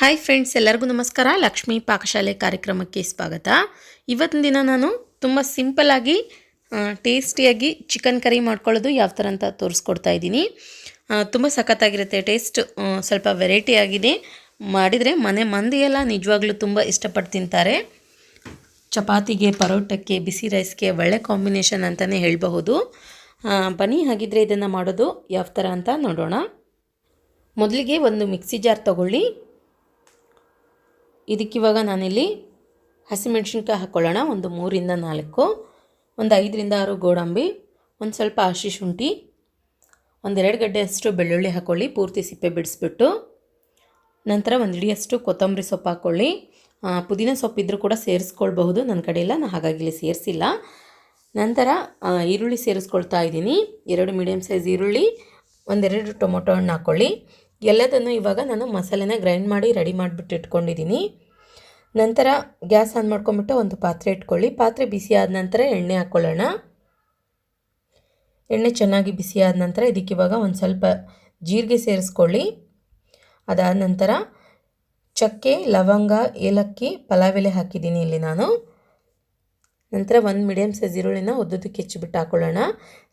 Hi friends ಎಲ್ಲರಿಗೂ ನಮಸ್ಕಾರ. ಲಕ್ಷ್ಮೀ ಪಾಕಶಾಲೆ ಕಾರ್ಯಕ್ರಮಕ್ಕೆ ಸ್ವಾಗತ. ಇವತ್ತಿನ ದಿನ ನಾನು ತುಂಬ ಸಿಂಪಲ್ಲಾಗಿ ಟೇಸ್ಟಿಯಾಗಿ ಚಿಕನ್ ಕರಿ ಮಾಡ್ಕೊಳ್ಳೋದು ಯಾವ ಥರ ಅಂತ ತೋರಿಸ್ಕೊಡ್ತಾ ಇದ್ದೀನಿ. ತುಂಬ ಸಖತ್ತಾಗಿರುತ್ತೆ ಟೇಸ್ಟ್ ಸ್ವಲ್ಪ ವೆರೈಟಿ ಆಗಿದೆ. ಮಾಡಿದರೆ ಮನೆ ಮಂದಿಯೆಲ್ಲ ನಿಜವಾಗ್ಲೂ ತುಂಬ ಇಷ್ಟಪಟ್ಟು ತಿಂತಾರೆ. ಚಪಾತಿಗೆ, ಪರೋಟಕ್ಕೆ, ಬಿಸಿ ರೈಸ್ಗೆ ಒಳ್ಳೆ ಕಾಂಬಿನೇಷನ್ ಅಂತಲೇ ಹೇಳಬಹುದು. ಬನ್ನಿ, ಹಾಗಿದ್ರೆ ಇದನ್ನು ಮಾಡೋದು ಯಾವ ಥರ ಅಂತ ನೋಡೋಣ. ಮೊದಲಿಗೆ ಒಂದು ಮಿಕ್ಸಿ ಜಾರ್ ತಗೊಳ್ಳಿ. ಇದಕ್ಕಿವಾಗ ನಾನಿಲ್ಲಿ ಹಸಿಮೆಣ್ಸಿನ್ಕಾಯಿ ಹಾಕ್ಕೊಳ್ಳೋಣ ಒಂದು ಮೂರಿಂದ ನಾಲ್ಕು, ಒಂದು ಐದರಿಂದ ಆರು ಗೋಡಂಬಿ, ಒಂದು ಸ್ವಲ್ಪ ಹಸಿ ಶುಂಠಿ ಒಂದೆರಡು ಗಡ್ಡೆಯಷ್ಟು ಬೆಳ್ಳುಳ್ಳಿ ಹಾಕ್ಕೊಳ್ಳಿ ಪೂರ್ತಿ ಸಿಪ್ಪೆ ಬಿಡಿಸ್ಬಿಟ್ಟು. ನಂತರ ಒಂದು ಹಿಡಿಯಷ್ಟು ಕೊತ್ತಂಬರಿ ಸೊಪ್ಪು ಹಾಕ್ಕೊಳ್ಳಿ ಪುದೀನ ಸೊಪ್ಪು ಇದ್ದರೂ ಕೂಡ ಸೇರಿಸ್ಕೊಳ್ಬಹುದು. ನನ್ನ ಕಡೆ ಇಲ್ಲ ನಾನು ಹಾಗಾಗಿ ಇಲ್ಲಿ ಸೇರಿಸಿಲ್ಲ. ನಂತರ ಈರುಳ್ಳಿ ಸೇರಿಸ್ಕೊಳ್ತಾ ಇದ್ದೀನಿ. ಎರಡು ಮೀಡಿಯಮ್ ಸೈಜ್ ಈರುಳ್ಳಿ, ಒಂದೆರಡು ಟೊಮೊಟೊ ಹಣ್ಣು ಹಾಕ್ಕೊಳ್ಳಿ ಎಲ್ಲದನ್ನು ಇವಾಗ ನಾನು ಮಸಾಲೆನ ಗ್ರೈಂಡ್ ಮಾಡಿ ರೆಡಿ ಮಾಡಿಬಿಟ್ಟು ಇಟ್ಕೊಂಡಿದ್ದೀನಿ. ನಂತರ ಗ್ಯಾಸ್ ಆನ್ ಮಾಡ್ಕೊಂಬಿಟ್ಟು ಒಂದು ಪಾತ್ರೆ ಇಟ್ಕೊಳ್ಳಿ. ಪಾತ್ರೆ ಬಿಸಿ ಆದ ನಂತರ ಎಣ್ಣೆ ಹಾಕ್ಕೊಳ್ಳೋಣ ಎಣ್ಣೆ ಚೆನ್ನಾಗಿ ಬಿಸಿ ಆದ ನಂತರ ಇದಕ್ಕೆ ಇವಾಗ ಒಂದು ಸ್ವಲ್ಪ ಜೀರಿಗೆ ಸೇರಿಸ್ಕೊಳ್ಳಿ. ಅದಾದ ನಂತರ ಚಕ್ಕೆ, ಲವಂಗ, ಏಲಕ್ಕಿ, ಪಲಾವ್ ಎಲೆ ಹಾಕಿದ್ದೀನಿ ಇಲ್ಲಿ ನಾನು. ನಂತರ ಒಂದು ಮೀಡಿಯಮ್ ಸೈಜ್ ಈರುಳ್ಳಿನ ಉದ್ದದಕ್ಕೆ ಹೆಚ್ಚಿಬಿಟ್ಟು ಹಾಕ್ಕೊಳ್ಳೋಣ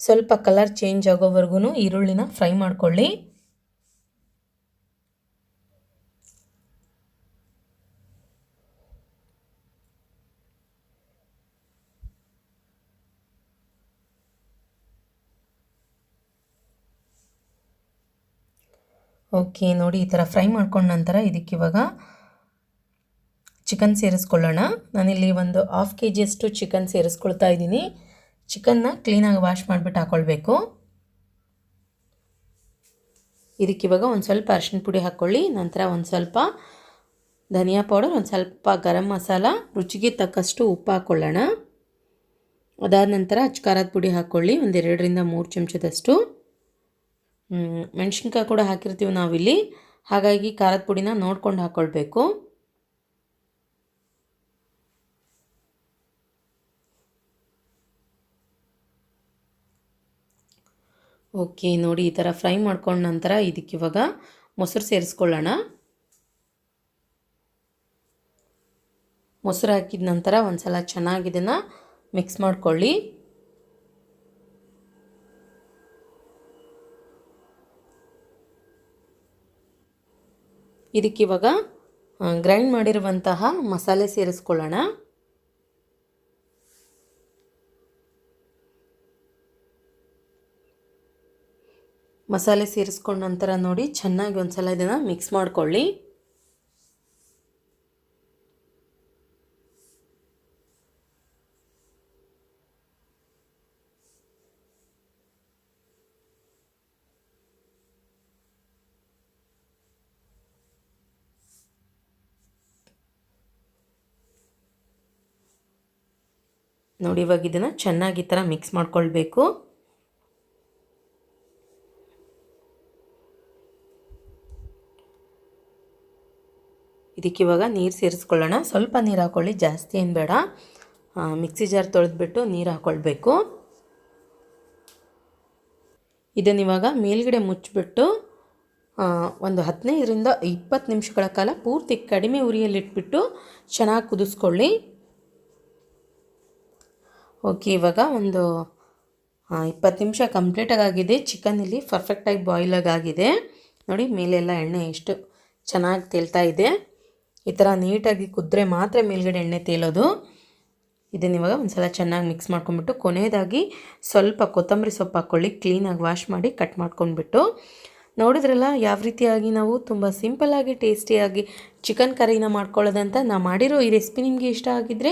ಸ್ವಲ್ಪ ಕಲರ್ ಚೇಂಜ್ ಆಗೋವರೆಗೂ ಈರುಳ್ಳಿನ ಫ್ರೈ ಮಾಡ್ಕೊಳ್ಳಿ. ಓಕೆ, ನೋಡಿ, ಈ ಥರ ಫ್ರೈ ಮಾಡ್ಕೊಂಡ ನಂತರ ಇದಕ್ಕಿವಾಗ ಚಿಕನ್ ಸೇರಿಸ್ಕೊಳ್ಳೋಣ. ನಾನಿಲ್ಲಿ ಒಂದು ಹಾಫ್ ಕೆ ಜಿಯಷ್ಟು ಚಿಕನ್ ಸೇರಿಸ್ಕೊಳ್ತಾ ಇದ್ದೀನಿ. ಚಿಕನ್ನ ಕ್ಲೀನಾಗಿ ವಾಶ್ ಮಾಡಿಬಿಟ್ಟು ಹಾಕ್ಕೊಳ್ಬೇಕು ಇದಕ್ಕಿವಾಗ ಒಂದು ಸ್ವಲ್ಪ ಅರಿಶಿನ ಪುಡಿ ಹಾಕ್ಕೊಳ್ಳಿ ನಂತರ ಒಂದು ಸ್ವಲ್ಪ ಧನಿಯಾ ಪೌಡರ್ ಒಂದು ಸ್ವಲ್ಪ ಗರಂ ಮಸಾಲ, ರುಚಿಗೆ ತಕ್ಕಷ್ಟು ಉಪ್ಪು ಹಾಕ್ಕೊಳ್ಳೋಣ ಅದಾದ ನಂತರ ಅಚ್ಕಾರದ ಪುಡಿ ಹಾಕ್ಕೊಳ್ಳಿ ಒಂದೆರಡರಿಂದ ಮೂರು ಚಮಚದಷ್ಟು. ಮೆಣಸಿನ್ಕಾಯಿ ಕೂಡ ಹಾಕಿರ್ತೀವಿ ನಾವಿಲ್ಲಿ. ಹಾಗಾಗಿ ಖಾರದ ಪುಡಿನ ನೋಡ್ಕೊಂಡು ಹಾಕ್ಕೊಳ್ಬೇಕು ಓಕೆ, ನೋಡಿ ಈ ಥರ ಫ್ರೈ ಮಾಡ್ಕೊಂಡ ನಂತರ ಇದಕ್ಕೆ ಇವಾಗ ಮೊಸರು ಸೇರಿಸ್ಕೊಳ್ಳೋಣ. ಮೊಸರು ಹಾಕಿದ ನಂತರ ಒಂದು ಸಲ ಚೆನ್ನಾಗಿ ಇದನ್ನು ಮಿಕ್ಸ್ ಮಾಡ್ಕೊಳ್ಳಿ. ಇದಕ್ಕಿವಾಗ ಗ್ರೈಂಡ್ ಮಾಡಿರುವಂತಹ ಮಸಾಲೆ ಸೇರಿಸ್ಕೊಳ್ಳೋಣ. ಮಸಾಲೆ ಸೇರಿಸ್ಕೊಂಡ ನಂತರ ನೋಡಿ, ಚೆನ್ನಾಗಿ ಒಂದು ಸಲ ಇದನ್ನು ಮಿಕ್ಸ್ ಮಾಡ್ಕೊಳ್ಳಿ. ನೋಡಿ, ಇವಾಗ ಇದನ್ನು ಚೆನ್ನಾಗಿ ಈ ಥರ ಮಿಕ್ಸ್ ಮಾಡ್ಕೊಳ್ಬೇಕು. ಇದಕ್ಕಿವಾಗ ನೀರು ಸೇರಿಸ್ಕೊಳ್ಳೋಣ. ಸ್ವಲ್ಪ ನೀರು ಹಾಕ್ಕೊಳ್ಳಿ ಜಾಸ್ತಿ ಏನು ಬೇಡ. ಮಿಕ್ಸಿ ಜಾರ್ ತೊಳೆದ್ಬಿಟ್ಟು ನೀರು ಹಾಕ್ಕೊಳ್ಬೇಕು ಇದನ್ನು ಇವಾಗ ಮೇಲ್ಗಡೆ ಮುಚ್ಚಿಬಿಟ್ಟು ಒಂದು ಹದಿನೈದರಿಂದ ಇಪ್ಪತ್ತು ನಿಮಿಷಗಳ ಕಾಲ ಪೂರ್ತಿ ಕಡಿಮೆ ಉರಿಯಲ್ಲಿಟ್ಬಿಟ್ಟು ಚೆನ್ನಾಗಿ ಕುದಿಸ್ಕೊಳ್ಳಿ. ಓಕೆ, ಇವಾಗ ಒಂದು ಇಪ್ಪತ್ತು ನಿಮಿಷ ಕಂಪ್ಲೀಟಾಗಿ ಆಗಿದೆ ಚಿಕನ್ ಇಲ್ಲಿ ಪರ್ಫೆಕ್ಟಾಗಿ ಬಾಯ್ಲಾಗಿ ಆಗಿದೆ ನೋಡಿ, ಮೇಲೆಲ್ಲ ಎಣ್ಣೆ ಎಷ್ಟು ಚೆನ್ನಾಗಿ ತೇಲ್ತಾ ಇದೆ. ಈ ಥರ ನೀಟಾಗಿ ಕುದ್ರೆ ಮಾತ್ರ ಮೇಲ್ಗಡೆ ಎಣ್ಣೆ ತೇಲೋದು. ಇದನ್ನ ಇವಾಗ ಒಂದು ಸಲ ಚೆನ್ನಾಗಿ ಮಿಕ್ಸ್ ಮಾಡ್ಕೊಂಡ್ಬಿಟ್ಟು, ಕೊನೆಯದಾಗಿ ಸ್ವಲ್ಪ ಕೊತ್ತಂಬರಿ ಸೊಪ್ಪು ಹಾಕ್ಕೊಳ್ಳಿ. ಕ್ಲೀನಾಗಿ ವಾಶ್ ಮಾಡಿ ಕಟ್ ಮಾಡ್ಕೊಂಡ್ಬಿಟ್ಟು. ನೋಡಿದ್ರಲ್ಲ, ಯಾವ ರೀತಿಯಾಗಿ ನಾವು ತುಂಬ ಸಿಂಪಲ್ಲಾಗಿ ಟೇಸ್ಟಿಯಾಗಿ ಚಿಕನ್ ಕರಿನ ಮಾಡ್ಕೊಳ್ಳೋದಂತ ನಾ ಮಾಡಿರೋ ಈ ರೆಸಿಪಿ ನಿಮಗೆ ಇಷ್ಟ ಆಗಿದ್ದರೆ